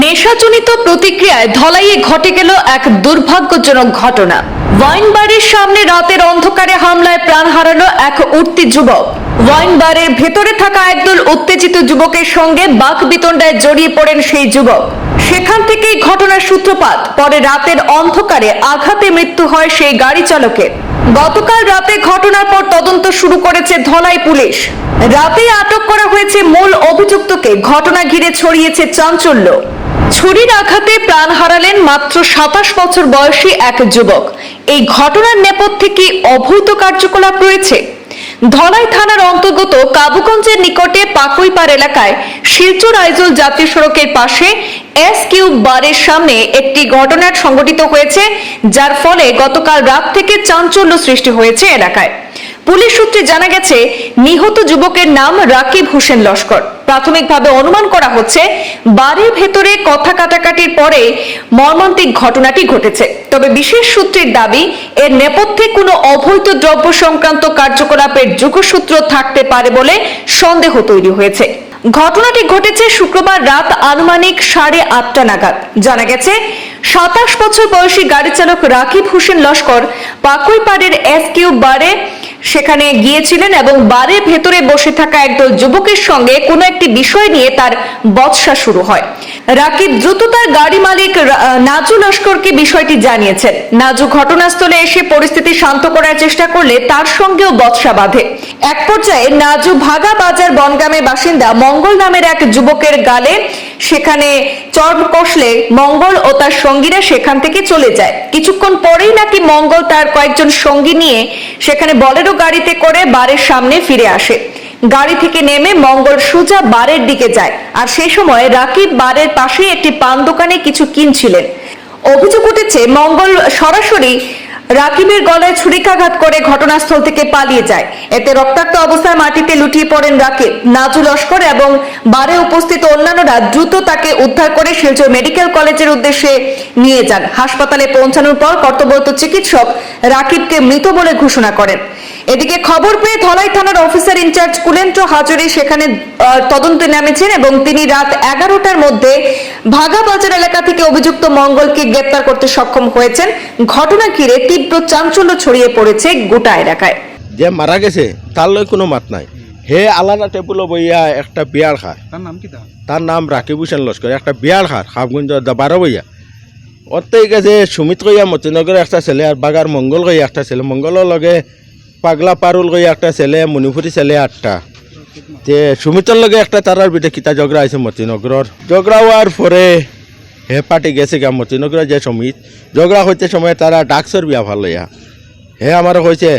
নেশাজনিত প্রতিক্রিয়ায় ধলাইয়ে ঘটে গেল এক দুর্ভাগ্যজনক ঘটনা। ওয়াইন বারের সামনে রাতের অন্ধকারে হামলায় প্রাণ হারালো এক উঠতি যুবক। ওয়াইন বারের ভেতরে থাকা একদল উত্তেজিত যুবকের সঙ্গে বাক বিতণ্ডায় জড়িয়ে পড়েন সেই যুবক। সেখান থেকেই ঘটনার সূত্রপাত, পরে রাতের অন্ধকারে আঘাতে মৃত্যু হয় সেই গাড়ি চালকের। গতকাল রাতে ঘটনার পর তদন্ত শুরু করেছে ধলাই পুলিশ। রাতে আটক করা হয়েছে মূল অভিযুক্তকে, ঘটনা ঘিরে ছড়িয়েছে চাঞ্চল্য। ছুরির আঘাতে প্রাণ হারালেন মাত্র সাতাশ বছর বয়সী এক যুবক। এই ঘটনার নেপথ্যে কি অভূত কার্যকলাপ রয়েছে? ধলাই থানার অন্তর্গত কাবুগঞ্জের নিকটে পাকুইপাড় এলাকায় শিলচর আইজল জাতীয় সড়কের পাশে এস কিউ বারের সামনে একটি ঘটনা সংঘটিত হয়েছে, যার ফলে গতকাল রাত থেকে চাঞ্চল্য সৃষ্টি হয়েছে এলাকায়। পুলিশ সূত্রে জানা গেছে, নিহত যুবকের নাম রাকিব হোসেন লস্কর। প্রাথমিকভাবে অনুমান করা হচ্ছে, বাড়ির ভেতরে কথা কাটাকাটির পরে মর্মান্তিক ঘটনাটি ঘটেছে। তবে বিশেষ সূত্রের দাবি, এর নেপথ্যে কোনো অবৈধ দ্রব্য সংক্রান্ত কার্যকলাপের যোগসূত্র থাকতে পারে বলে সন্দেহ তৈরি হয়েছে। ঘটনাটি ঘটেছে শুক্রবার রাত আনুমানিক সাড়ে আটটা নাগাদ। জানা গেছে, সাতাশ বছর বয়সী গাড়ি চালক রাকিব হোসেন লস্কর পাকুইপাড়ের এস কিউ বারে সেখানে গিয়েছিলেন এবং বারে ভেতরে বসে থাকা একদল যুবকের সঙ্গে কোনো একটি বিষয় নিয়ে তার বৎসা শুরু হয়। রাকিব দ্রুত তার গাড়ি মালিক নাজু লস্করকে বিষয়টি জানিয়েছেন। নাজু ঘটনাস্থলে এসে পরিস্থিতি শান্ত করার চেষ্টা করলে তার সঙ্গেও বৎসা বাঁধে। এক পর্যায়ে নাজু ভাগা বাজার বনগ্রামের বাসিন্দা মঙ্গল নামের এক যুবকের গালে সেখানে চর কষলে মঙ্গল ও তার সঙ্গীরা সেখান থেকে চলে যায়। কিছুক্ষণ পরেই নাকি মঙ্গল তার কয়েকজন সঙ্গী নিয়ে সেখানে বলেরো গাড়িতে করে বারের সামনে ফিরে আসে। গাড়ি থেকে নেমে মঙ্গল সোজা বারের দিকে যায়। আর সেই সময় রাকিব বারের পাশেই একটি পান দোকানে কিছু কিনছিলেন। অভিযোগ উঠেছে, মঙ্গল সরাসরি রাকিবের গলায় ছুরিকাঘাত করে ঘটনাস্থল থেকে পালিয়ে যায়। এতে রক্তাক্ত অবস্থায় মাটিতে লুটিয়ে পড়েন রাকিব। নাজু লস্কর এবং বারে উপস্থিত অন্যান্যরা দ্রুত তাকে উদ্ধার করে শিলচর মেডিকেল কলেজের উদ্দেশ্যে নিয়ে যান। হাসপাতালে পৌঁছানোর পর কর্তব্যরত চিকিৎসক রাকিবকে মৃত বলে ঘোষণা করেন। এদিকে খবর পেয়ে ধলাই থানার অফিসার ইনচার্জ কুলেন্দ্র হাজরি সেখানে তদন্তে নেমেছেন এবং তিনি রাত এগারোটার মধ্যে ভাগা বাজার এলাকা থেকে অভিযুক্ত মঙ্গলকে গ্রেপ্তার করতে সক্ষম হয়েছেন। ঘটনা ঘিরে তীব্র চাঞ্চল্য ছড়িয়ে পড়েছে গোটা এলাকায়। যে মারা গেছে তার লয় কোনো মাত নাই। হে আলাদা টেবুলো বইয়া একটা বিয়ার খার তার নাম কি তার নাম রাকিব হোসেন লস্কর। একটা বিয়ার খার খাবগঞ্জ বারো বইয়া। ওতেই গেছে সুমিত কইয়া মতিনগরের একটা ছেলে আর বাগার মঙ্গল কইয়া একটা ছেলে। মঙ্গলের লগে পাগলা পারুল কইয়া একটা ছেলে মণিপুরি ছেলে আটটা যে সুমিতর লগে একটা তারার বিটে কিতা ঝগড়া আছে মতিনগরের ঝগড়া হওয়ার পরে হে পার্টি গেছে গা মতিনগরের যে সমিত। ঝগড়া হইতে সময় তারা ডাকসর বিয়া ভালো লইয়া হে আমার কইছে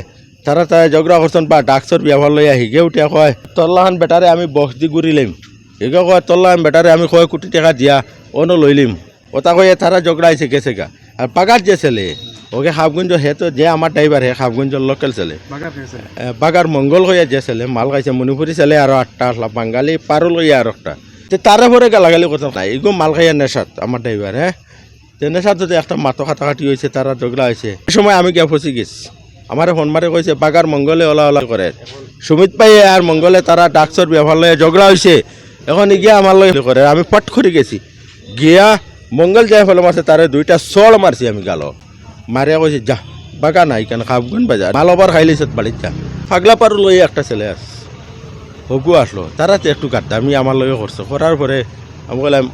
তারা তারা ঝগড়া করছেন বা ডাকসর বিয়া ভালো লইয়া হিগে উঠিয়া কয়, তল্লাহান বেটারে আমি বক্স দি ঘুরিলিম হিগে কয়, তল্লাহান বেটারে আমি কয়, কোটি টাকা দিয়া, অনো লইলিম ওটা কয়ে তারা ঝগড়া আইছে গেছে গা। আর পাগার যে ছেলে ওকে খাবগঞ্জ হে তো যে আমার ড্রাইভার হে খাবগঞ্জের লোকাল ছেলে। বাগার মঙ্গল হইয়া যে ছেলে মাল খাইছে মণিপুরি ছেলে আরও আটটা আসলা বাঙালি পারুল হইয়া আর একটা তে তারে পরে গালাগালি কথা নাই এগো মাল খাইয়া নেশাত আমার ড্রাইভার হ্যাঁ তে নেশাত যদি একটা মাথো কাটাকাটি হয়েছে তারা ঝগড়া হয়েছে এই সময় আমি গিয়া ফসি গেছি। আমার ফোন মারে কইছে বাগার মঙ্গলে ওলা ওলা করে সুমিত পাইয়ে আর মঙ্গলে তারা ডাকসর ব্যবহার লয়ে ঝগড়া হয়েছে এখন গিয়া আমার লগে করে আমি পট করে গেছি। গিয়া মঙ্গল যাই ফেলে মারছে তারে দুইটা চল মারছি আমি গালো মারিয়া কইছে যা, বাগা নাই কেন খাবগুন বাজার? মালবার খাইলিস বাড়ির যা। পাগলা পারু লই একটা ছেলে আস হগু আসলো। তারা তো একটু গাদ্দা আমি আমার লগে করছ করার পরে আমি বললাম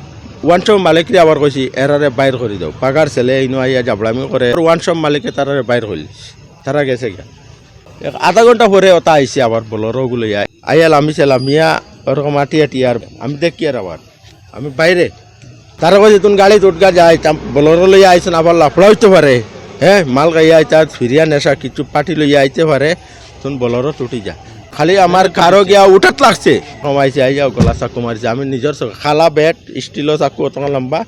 ওয়ান শপ মালিকরে আবার কইছি এরারে বাইর করে দাও। পাগার ছেলে ইনো আইয়া জাবড়ামি করে ওয়ান শপ মালিকে তারারে বাইর করিস তারা গেছে গা আধা ঘণ্টা পরে ওটা আইসি আবার বলরো গুলো আইয়াল আমি ছিলাম মিয়া ওরকম আটি আটি আর আমি দেখি আর আবার আমি বাইরে তারা কইছে তুমি গাড়ি উঠগা যায় বলরো লইয়া আইসেন আবার লাফড়া হইতে পারে হ্যাঁ মাল গাইয়া আইতা ফিরিয়া নেশা কিছু পাটি লইয়া আইতে পারে তুমি বলরো টুটি যা। খালি আমার কারও গিয়া উঠাত লাগছে। কমাইছে আই যাও গলা চাকু মারিছে। আমি নিজের খালা বেট স্টিলও চাকু অত লম্বা।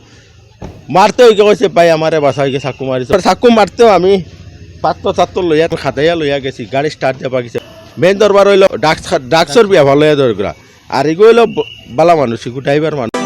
মারতে হইকে কইছে পাই আমারে বাসা হইকে চাকু মারিছে। চাকু মারতেও আমি পাত্র চাত্র লইয়া খাতাইয়া লইয়া গেছি গাড়ি স্টার্ট দিয়া গেছে মেন দরবার হইল ডাক্স ডাক্সর বিয়া ভালো দরকার আর এগুলো হইল বালা মানুষ ড্রাইভার মানুষ।